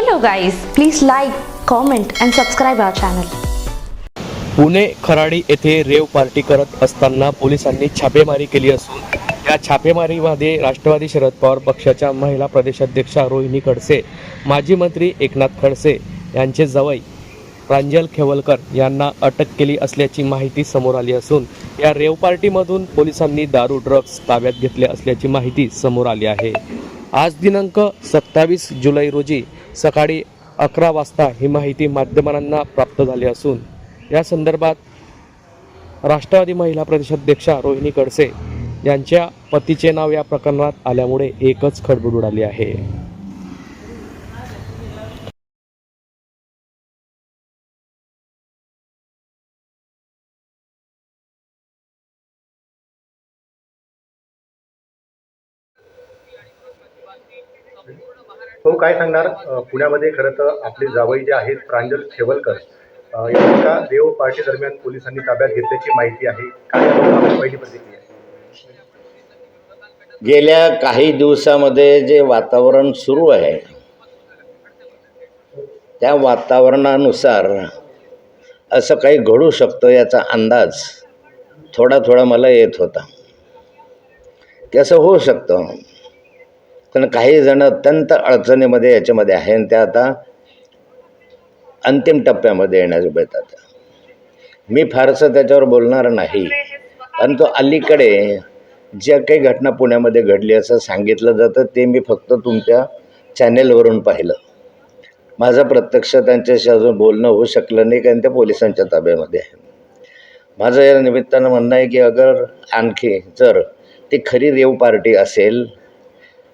Hello guys please like comment and subscribe our channel Pune Kharadi येथे rave party करत असताना पोलिसांनी छापेमारी केली असून या छापेमारीमध्ये राष्ट्रवादी शरद पवार पक्षाच्या महिला प्रदेशाध्यक्षा रोहिणी खडसे माजी मंत्री एकनाथ खडसे यांचे जवई प्रांजल खेवलकर यांना अटक केली असल्याची माहिती समोर आली असून या रेव पार्टीमधून पोलिसांनी दारू ड्रग्ज ताब्यात घेतले असल्याची माहिती समोर आली आहे. आज दिनांक सत्तावीस जुलै रोजी सकाळी अकरा वाजता ही माहिती माध्यमांना प्राप्त झाली असून या संदर्भात राष्ट्रवादी महिला प्रदेशाध्यक्षा रोहिणी कडसे यांच्या पतीचे नाव या प्रकरणात आल्यामुळे एकच खडबड उडाली आहे. हो काय सांगणार? पुण्यामध्ये खरं तर आपले जावई जे आहेत प्रांजल खेवलकर अ, यांच्या देव पार्टी दरम्यान पोलिसांनी ताब्यात घेतल्याची माहिती आहे. काय पहिली प्रतिक्रिया. गेल्या काही दिवसामध्ये जे वातावरण सुरू आहे त्या वातावरणानुसार असं काही घडू शकतं याचा अंदाज थोडा थोडा मला येत होता. की असं होऊ शकतं. कारण काही जण अत्यंत अडचणीमध्ये याच्यामध्ये आहे आणि त्या आता अंतिम टप्प्यामध्ये येण्यास येतात मी फारसं त्याच्यावर बोलणार नाही परंतु अलीकडे ज्या काही घटना पुण्यामध्ये घडली असं सांगितलं जातं ते मी फक्त तुमच्या चॅनेलवरून पाहिलं. माझं प्रत्यक्ष त्यांच्याशी अजून बोलणं होऊ शकलं नाही कारण त्या पोलिसांच्या ताब्यामध्ये आहे माझं या निमित्तानं म्हणणं आहे की अगर आणखी जर ती खरी रेव पार्टी असेल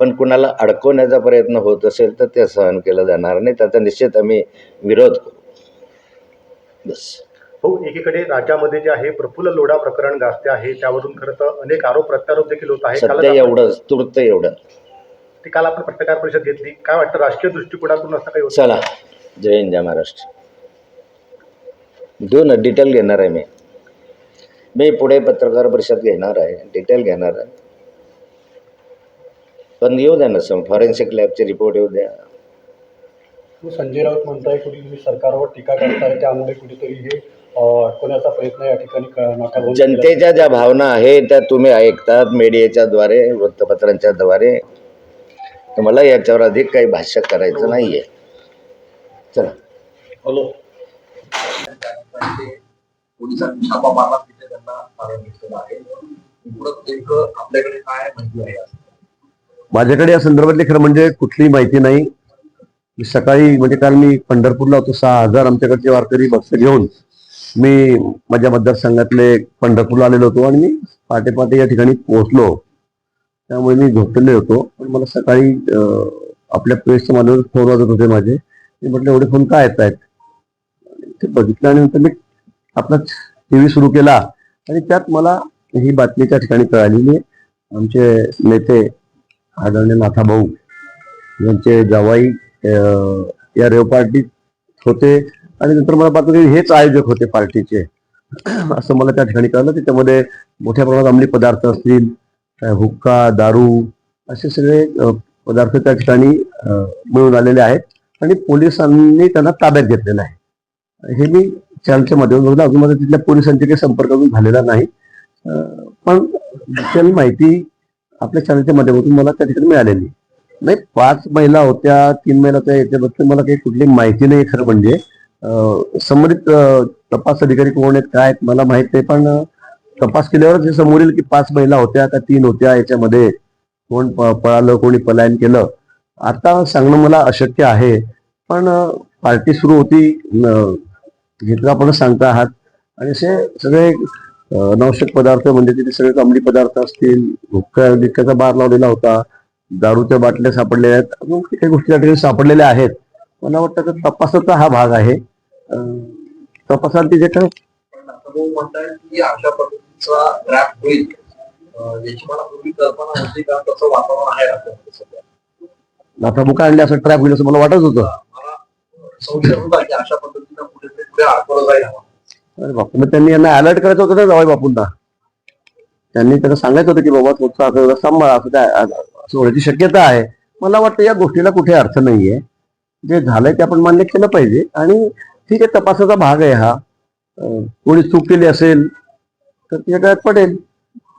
पण कुणाला अडकवण्याचा प्रयत्न होत असेल तर ते सहन केलं जाणार नाही. त्याचा निश्चित आम्ही विरोध करू. बस. हो एकीकडे राज्यामध्ये जे आहे प्रफुल्ल लोढा प्रकरण गाजते आहे. त्यावरून खरं तर अनेक आरोप प्रत्यारोप देखील होत सध्या आपण- एवढंच तुर्त एवढं. ते काल आपण पत्रकार परिषद घेतली. काय वाटतं राजकीय दृष्टिकोनातून असं काही चला. जय हिंद जय महाराष्ट्र. देऊ ना डिटेल घेणार आहे मी. मी पुढे पत्रकार परिषद घेणार आहे. डिटेल घेणार आहे. पण येऊ द्या ना सम फॉरेन्सिक लॅबचे रिपोर्ट येऊ द्या. संजय राऊत म्हणताय कुठे तुम्ही सरकारवर टीका करताय त्यामुळे कुठेतरी हे अडकवण्याचा प्रयत्न या ठिकाणी. जनतेच्या ज्या भावना आहेत त्या तुम्ही ऐकतात मीडियाच्या द्वारे वृत्तपत्रांच्या द्वारे. तर मला याच्यावर अधिक काही भाष्य करायचं नाही आहे चला पोलिसांनी छापा मारला तिथे त्यांना घेतलेलं आहे. पुढं आपल्याकडे काय माहिती आहे? माझ्याकडे या संदर्भातली खरं म्हणजे कुठलीही माहिती नाही. सकाळी म्हणजे काल मी पंढरपूरला होतो सहा हजार आमच्याकडचे वारकरी भक्त घेऊन मी माझ्या मतदारसंघातले पंढरपूरला आलेलो होतो आणि मी पहाटे पहाटे या ठिकाणी पोहोचलो. त्यामुळे मी झोपलेले होतो. पण मला सकाळी आपल्या प्रेसच्या माध्यमातून फोन वाजत होते माझे. मी म्हटलं एवढे फोन काय येत आहेत ते बघितलं आणि नंतर मी आपला टी व्ही सुरू केला आणि त्यात मला ही बातमी त्या ठिकाणी कळाली. आमचे नेते आदरणीय नाथाभाऊ यांचे जवाई या रेव पार्टीत होते आणि नंतर मला पाहतो की हेच आयोजक होते पार्टीचे. असं मला त्या ठिकाणी कळलं. त्याच्यामध्ये मोठ्या प्रमाणात अंमली पदार्थ असतील हुक्का दारू असे सगळे पदार्थ त्या ठिकाणी मिळून आलेले आहेत आणि पोलिसांनी त्यांना ताब्यात घेतलेलं आहे. हे मी चॅनलच्या माध्यमातून अजून माझा तिथल्या पोलिसांचे काही संपर्क अजून झालेला नाही. पण डिटेल माहिती आपल्या चॅनलच्या माध्यमातून मला त्या ठिकाणी मिळालेली. नाही पाच महिला होत्या तीन महिला होत्या याच्याबद्दल मला काही कुठली माहिती नाही खरं म्हणजे. संबंधित तपास अधिकारी कोण आहेत काय आहेत मला माहीत नाही पण तपास केल्यावरच हे समोर येईल की पाच महिला होत्या का तीन होत्या याच्यामध्ये. कोण प- पळालं कोणी पलायन केलं. आता सांगणं मला अशक्य आहे पण पार्टी सुरू होती घेतलं आपण सांगता आहात. आणि असे सगळे अनावश्यक पदार्थ म्हणजे तिथे सगळे अंमली पदार्थ असतील हुक्का बिक्काचा बार लावलेला होता दारूच्या बाटल्या सापडलेल्या आहेत. अजून काही गोष्टी त्या ठिकाणी सापडलेल्या आहेत. मला वाटतं तपासाचा हा भाग आहे. अं, तपासात जे काय लाथाबुका आणले असं ट्रॅप होईल असं मला वाटत होतं. अरे बापू मग त्यांनी यांना अलर्ट करायचं होतं ना जावई बापूंना. त्यांनी त्यांना सांगायचं होतं की बाबा तुमचं असं सांभाळा असं काय असं होण्याची शक्यता आहे. मला वाटतं या गोष्टीला कुठे अर्थ नाहीये. जे झालंय ते आपण मान्य केलं पाहिजे. आणि ठीक आहे तपासाचा भाग आहे हा. कोणी चूक केली असेल तर तिच्या गळ्यात पडेल.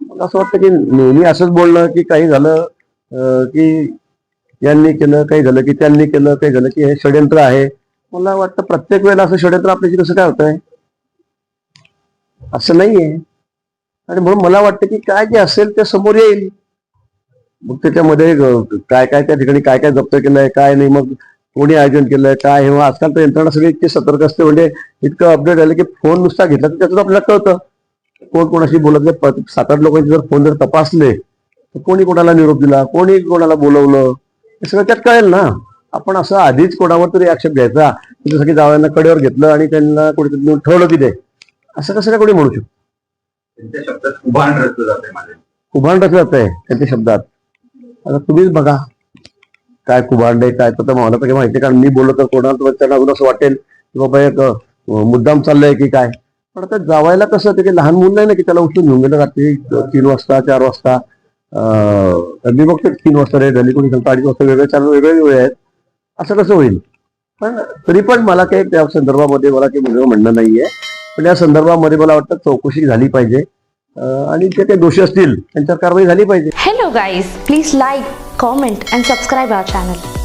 मला असं वाटतं की नेहमी असंच बोलणं की काही झालं की यांनी केलं काही झालं की त्यांनी केलं काही झालं की हे षडयंत्र आहे. मला वाटतं प्रत्येक वेळेला असं षडयंत्र आपल्याशी कसं काय होतंय? असं नाहीये. आणि म्हणून मला वाटतं की काय जे असेल ते समोर येईल. मग त्याच्यामध्ये काय काय त्या ठिकाणी काय काय जप्त केलंय काय नाही मग कोणी आयोजन केलंय काय हे आजकाल तर यंत्रणा सगळी इतकी सतर्क असते म्हणजे इतकं अपडेट झालं की फोन नुसता घेतला तर त्यातून आपल्याला कळतं. कोण कोणाशी बोलत नाही सात आठ लोकांचे जर फोन जर तपासले तर कोणी कोणाला निरोप दिला कोणी कोणाला बोलवलं हे सगळं त्यात कळेल ना. आपण असं आधीच कोणावर तरी आक्षेप घ्यायचा जसं की जावयांना कडेवर घेतलं आणि त्यांना कुठेतरी ठेवलं ठेवलं तिथे असं कसं काय कोणी म्हणू शकतो? त्यांच्या शब्दात उभाण रचलं जाते माझे कुभांड रचलं जात आहे त्यांच्या शब्दात. आता तुम्हीच बघा. काय कुभांड आहे काय तर मला तर काही माहिती कारण मी बोललो तर कोणाला त्यांना अजून असं वाटेल की बाबा एक मुद्दाम चाललंय की काय. पण आता जावायला कसं ते काही लहान मुलं नाही ना की त्याला उचलून घेऊन गेलं रात्री तीन वाजता चार वाजता. मी बघतो तीन वाजता रे झाली कोणी सांगतो अडीच वाजता वेगळे चार वेगळे वेळ आहेत. असं कसं होईल? पण तरी पण मला काही त्या संदर्भामध्ये मला काही वेगळं म्हणणं नाहीये. पण या संदर्भामध्ये मला वाटतं चौकशी झाली पाहिजे. आणि जे काही दोषी असतील त्यांच्यावर कारवाई झाली पाहिजे. Hello guys please like comment and subscribe our channel